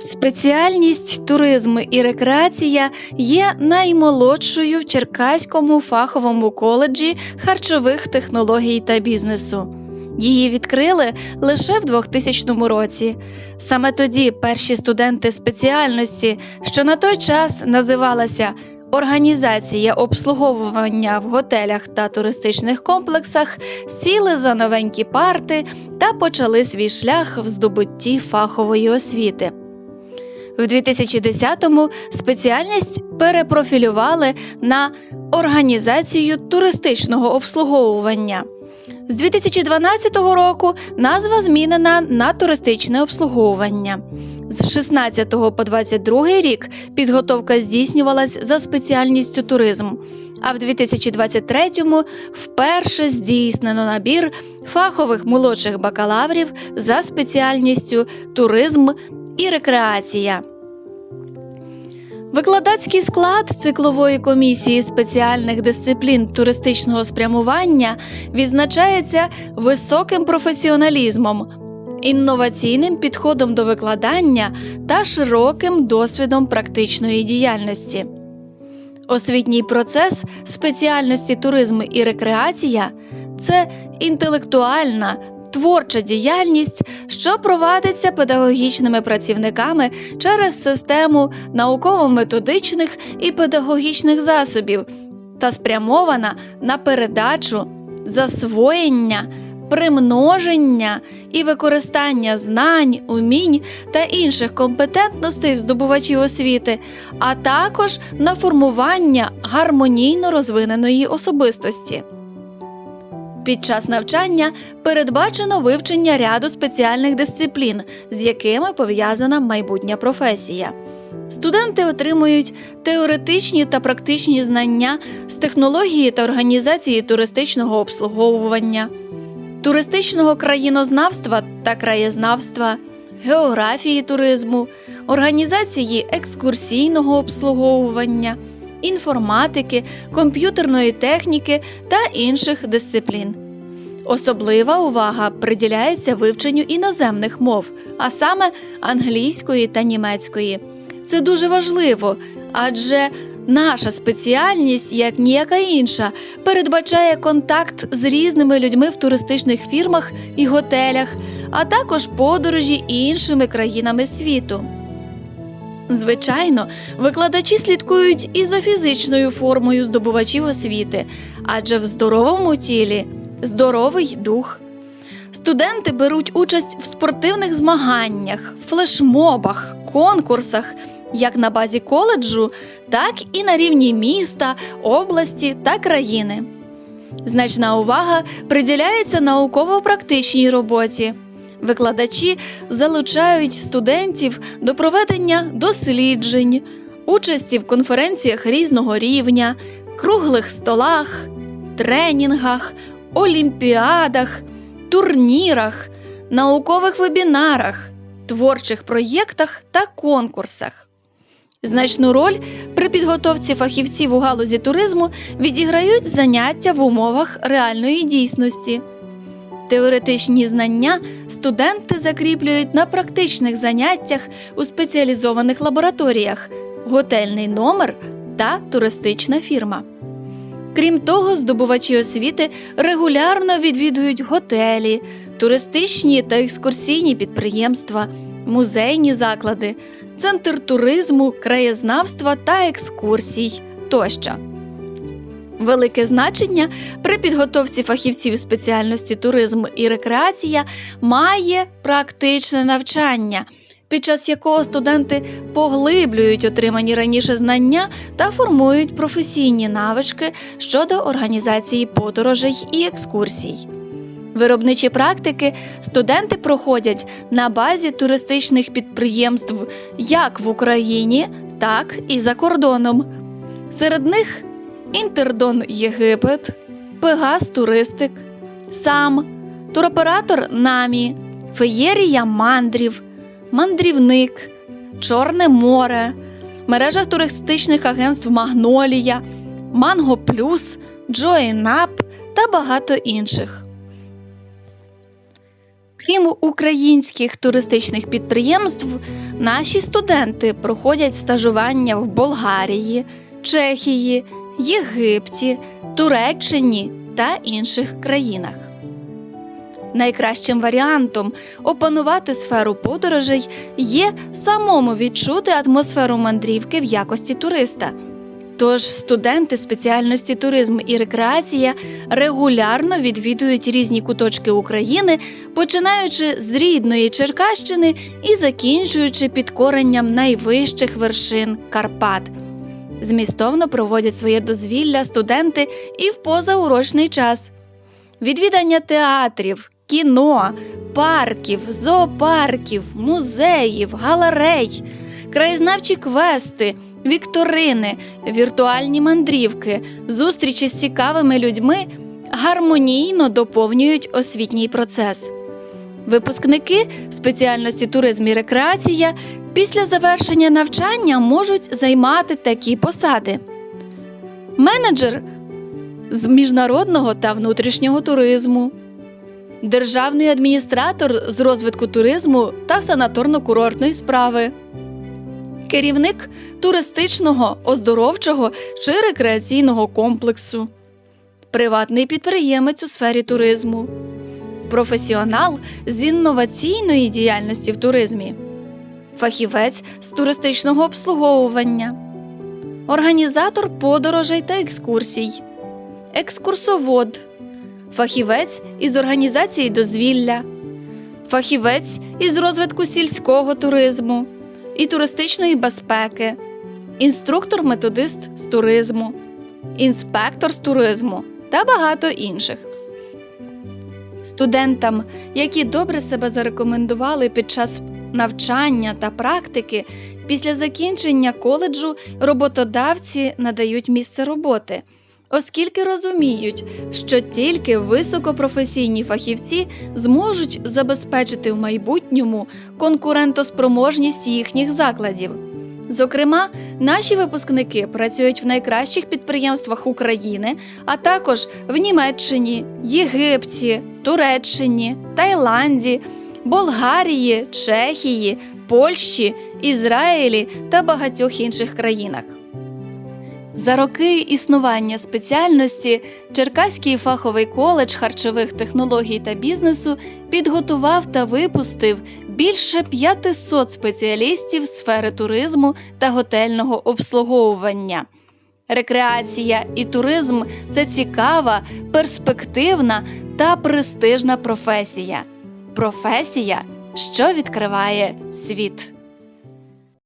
Спеціальність туризм і рекреація є наймолодшою в Черкаському фаховому коледжі харчових технологій та бізнесу. Її відкрили лише в 2000 році. Саме тоді перші студенти спеціальності, що на той час називалася Організація обслуговування в готелях та туристичних комплексах, сіли за новенькі парти та почали свій шлях в здобутті фахової освіти. В 2010-му спеціальність перепрофілювали на організацію туристичного обслуговування. З 2012 року назва змінена на туристичне обслуговування. З 16 по 22 рік підготовка здійснювалась за спеціальністю туризм. А в 2023-му вперше здійснено набір фахових молодших бакалаврів за спеціальністю туризм і рекреація. Викладацький склад циклової комісії спеціальних дисциплін туристичного спрямування відзначається високим професіоналізмом, інноваційним підходом до викладання та широким досвідом практичної діяльності. Освітній процес спеціальності туризм і рекреація це інтелектуальна творча діяльність, що провадиться педагогічними працівниками через систему науково-методичних і педагогічних засобів та спрямована на передачу, засвоєння, примноження і використання знань, умінь та інших компетентностей здобувачів освіти, а також на формування гармонійно розвиненої особистості. Під час навчання передбачено вивчення ряду спеціальних дисциплін, з якими пов'язана майбутня професія. Студенти отримують теоретичні та практичні знання з технології та організації туристичного обслуговування, туристичного країнознавства та краєзнавства, географії туризму, організації екскурсійного обслуговування інформатики, комп'ютерної техніки та інших дисциплін. Особлива увага приділяється вивченню іноземних мов, а саме англійської та німецької. Це дуже важливо, адже наша спеціальність, як ніяка інша, передбачає контакт з різними людьми в туристичних фірмах і готелях, а також подорожі іншими країнами світу. Звичайно, викладачі слідкують і за фізичною формою здобувачів освіти, адже в здоровому тілі здоровий дух. Студенти беруть участь в спортивних змаганнях, флешмобах, конкурсах як на базі коледжу, так і на рівні міста, області та країни. Значна увага приділяється науково-практичній роботі. Викладачі залучають студентів до проведення досліджень, участі в конференціях різного рівня, круглих столах, тренінгах, олімпіадах, турнірах, наукових вебінарах, творчих проєктах та конкурсах. Значну роль при підготовці фахівців у галузі туризму відіграють заняття в умовах реальної дійсності. Теоретичні знання студенти закріплюють на практичних заняттях у спеціалізованих лабораторіях, готельний номер та туристична фірма. Крім того, здобувачі освіти регулярно відвідують готелі, туристичні та екскурсійні підприємства, музейні заклади, центр туризму, краєзнавства та екскурсій тощо. Велике значення при підготовці фахівців спеціальності туризм і рекреація має практичне навчання, під час якого студенти поглиблюють отримані раніше знання та формують професійні навички щодо організації подорожей і екскурсій. Виробничі практики студенти проходять на базі туристичних підприємств як в Україні, так і за кордоном. Серед них Інтердон Єгипет, Пегас Туристик, Сам, туроператор Намі, Феєрія мандрів, Мандрівник, Чорне море, мережа туристичних агентств Магнолія, Манго Плюс, Джоїнап та багато інших. Крім українських туристичних підприємств, Наші студенти проходять стажування в Болгарії, Чехії, Єгипті, Туреччині та інших країнах. Найкращим варіантом опанувати сферу подорожей є самому відчути атмосферу мандрівки в якості туриста. Тож студенти спеціальності туризм і рекреація регулярно відвідують різні куточки України, починаючи з рідної Черкащини і закінчуючи підкоренням найвищих вершин Карпат. Змістовно проводять своє дозвілля студенти і в позаурочний час. Відвідання театрів, кіно, парків, зоопарків, музеїв, галерей, краєзнавчі квести, вікторини, віртуальні мандрівки, зустрічі з цікавими людьми гармонійно доповнюють освітній процес. Випускники спеціальності туризм і рекреація після завершення навчання можуть займати такі посади: менеджер з міжнародного та внутрішнього туризму, державний адміністратор з розвитку туризму та санаторно-курортної справи, керівник туристичного, оздоровчого чи рекреаційного комплексу, приватний підприємець у сфері туризму, професіонал з інноваційної діяльності в туризмі, фахівець з туристичного обслуговування, організатор подорожей та екскурсій, екскурсовод, фахівець із організації дозвілля, фахівець із розвитку сільського туризму і туристичної безпеки, інструктор-методист з туризму, інспектор з туризму та багато інших. Студентам, які добре себе зарекомендували під час навчання та практики, після закінчення коледжу роботодавці надають місце роботи, оскільки розуміють, що тільки високопрофесійні фахівці зможуть забезпечити в майбутньому конкурентоспроможність їхніх закладів. Зокрема, наші випускники працюють в найкращих підприємствах України, а також в Німеччині, Єгипті, Туреччині, Таїланді, Болгарії, Чехії, Польщі, Ізраїлі та багатьох інших країнах. За роки існування спеціальності Черкаський фаховий коледж харчових технологій та бізнесу підготував та випустив більше 500 спеціалістів сфери туризму та готельного обслуговування. Рекреація і туризм це цікава, перспективна та престижна професія. Професія, що відкриває світ.